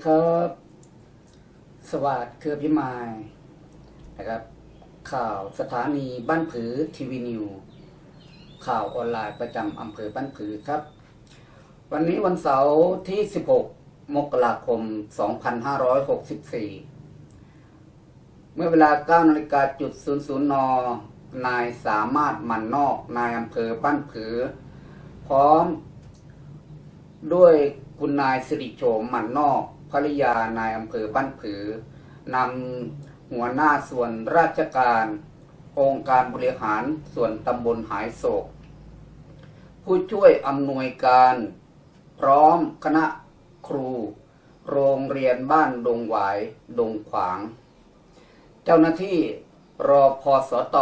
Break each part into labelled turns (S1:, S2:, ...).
S1: ดีครับ สวัสดีเครือพิมายนะครับ ข่าวสถานีบ้านผือทีวีนิว ข่าวออนไลน์ประจำอำเภอบ้านผือครับ วันนี้วันเสาร์ที่ 16 มกราคม 2564 เมื่อเวลา9นาฬิกาจุด00นนายสามารถมันนอกนายอำเภอบ้านผือ พร้อมด้วยคุณนายสิริโฉมหมันนอก ภริยานายอำเภอบ้านผือนำหัวหน้าส่วนราชการองค์การบริหารส่วนตำบลหายโศก ผู้ช่วยอำนวยการ พร้อมคณะครู โรงเรียนบ้านดงหวายดงขวาง เจ้าหน้าที่รอพอสต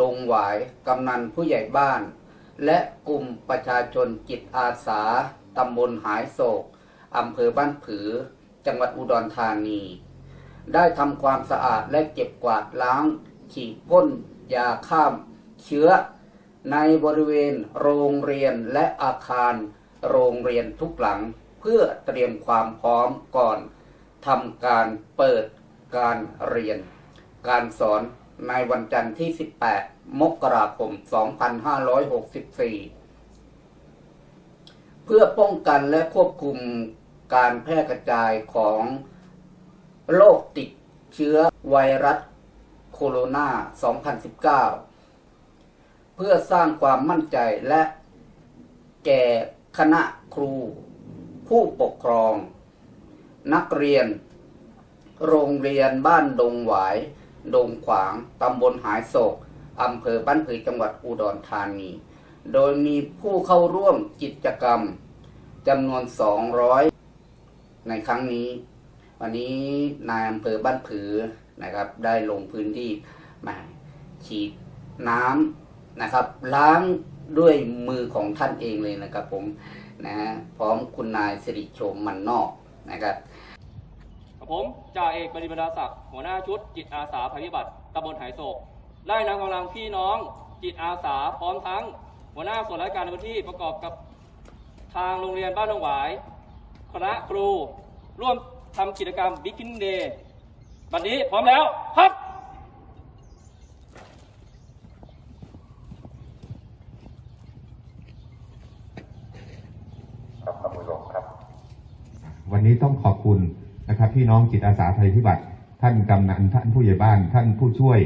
S1: ดงหวายกำนันผู้ใหญ่บ้าน และกลุ่มประชาชนจิตอาสาตำบลหายโศกอำเภอบ้านผือ จังหวัดอุดรธานี ได้ทำความสะอาดและเก็บกวาดล้าง ฉีดพ่นยาฆ่าเชื้อ ในบริเวณโรงเรียนและอาคารโรงเรียนทุกหลังเพื่อเตรียมความพร้อมก่อนทำการเปิดการเรียน การสอนในวันจันทร์ที่ 18 มกราคม 2564 เพื่อป้องกันและควบคุม การแพร่กระจายของโรคติดเชื้อไวรัสโคโรนา 2019 เพื่อสร้างความมั่นใจและแก่คณะครู ผู้ปกครอง นักเรียน โรงเรียนบ้านดงหวาย ดงขวาง ตำบลหายโศก อำเภอบ้านผือจังหวัดอุดรธานี โดยมีผู้เข้าร่วมกิจกรรมจำนวน 200 ในครั้งนี้ วันนี้นายอำเภอบ้านผือนะครับ ได้ลงพื้นที่มาฉีดน้ำนะครับ ล้างด้วยมือของท่านเองเลยนะครับผมนะพร้อมคุณนายสิริโฉมมันนอกนะครับ
S2: ผมจ่าเอกบริบรรดาศักดิ์หัวหน้าชุด จิตอาสาภัยพิบัติตำบลไหโศกได้นำกำลังพี่น้องจิตอาสาพร้อมทั้ง หัวหน้าส่วนราชการในพื้นที่ประกอบกับทางโรงเรียนบ้านหนองหวาย คณะครู ร่วมทำกิจกรรมบิ๊ก i ิ g เดย์บัดนี้พร้อมแล้วครับ
S3: ครับขอบคุณครับ
S4: วันนี้ต้องขอบคุณนะครับ พี่น้องจิตอาสาภัยพิบัติ ท่านกำนันท่านผู้ใหญ่บ้านท่านผู้ช่วย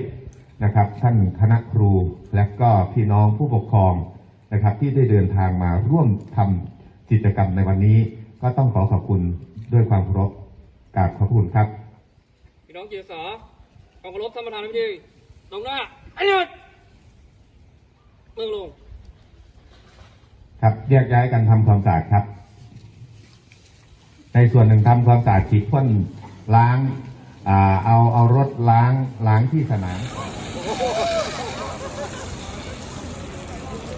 S4: นะครับ ท่านคณะครู และก็พี่น้องผู้ปกครองนะครับ ที่ได้เดินทางมาร่วมทำกิจกรรมในวันนี้ ก็ต้องขอขอบคุณด้วยความเคารพกราบขอบคุณครับ
S2: พี่น้องจิตอาสากองเคารพท่านประธานในพิธีตรงหน้าอันนี้เมืองลง
S4: ครับแยกย้ายกันทำความสะอาดครับ ในส่วนหนึ่งทำความสะอาดฉีดพ่นล้างอ่าเอาเอารถล้างล้างที่สนาม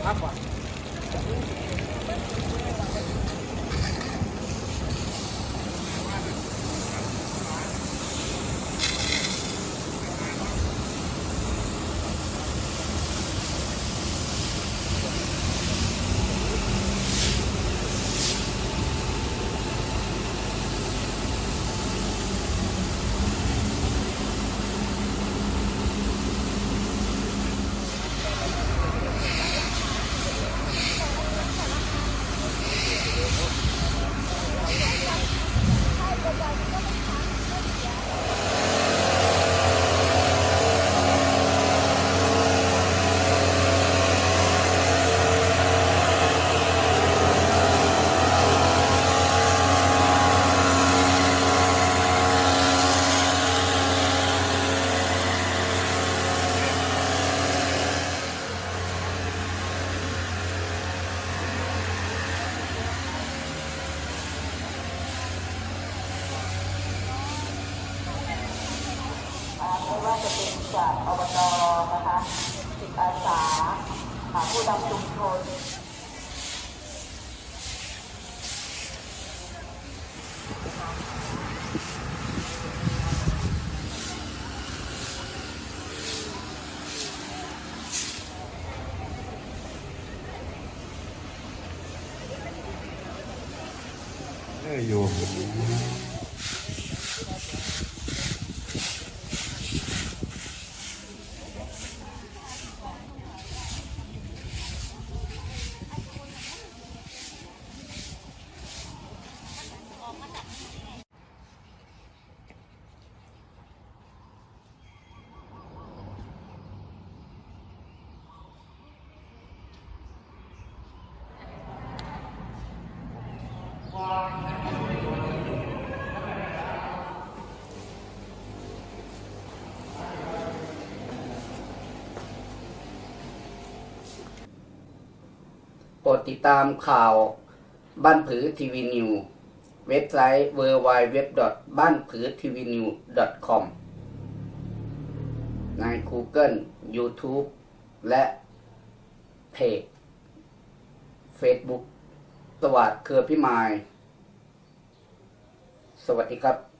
S5: อ่าไม่ ว่าจะเป็นจากอบตนะคะจิตอาสาอ่าผู้นำชุมชน
S4: เอ
S1: โปรดติดตามข่าวบ้านผือทีวีนิวเว็บไซต์ w w w บ้านผือทีวีนิว com ใน Google YouTube และเพจ Facebook สวัสดเครือพิมาย สวัสดีครับ